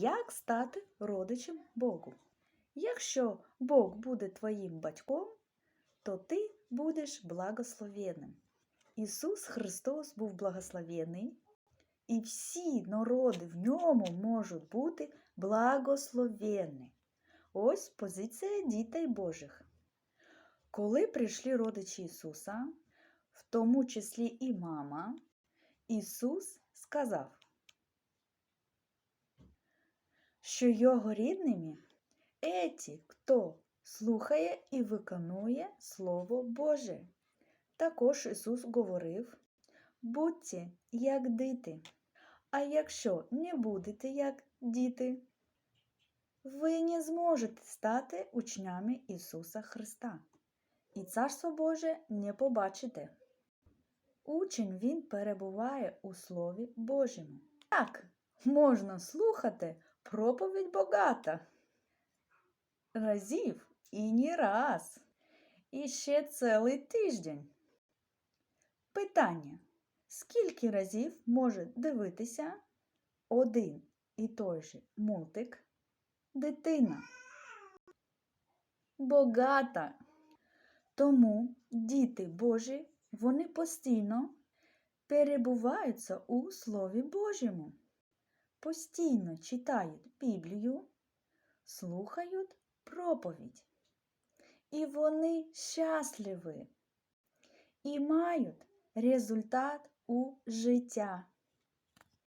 Як стати родичем Богу? Якщо Бог буде твоїм батьком, то ти будеш благословенним. Ісус Христос був благословений, і всі народи в ньому можуть бути благословенні. Ось позиція дітей Божих. Коли прийшли родичі Ісуса, в тому числі і мама, Ісус сказав, що його рідними еті, хто слухає і виконує Слово Боже. Також Ісус говорив: будьте як діти, а якщо не будете як діти, ви не зможете стати учнями Ісуса Христа, і Царство Боже не побачите. Учень він перебуває у Слові Божому. Так, можна слухати проповідь богата. Разів і не раз. І ще цілий тиждень. Питання. Скільки разів може дивитися один і той же мультик дитина? Богата. Тому діти Божі, вони постійно перебуваються у Слові Божому, постійно читають Біблію, слухають проповідь. І вони щасливі і мають результат у життя.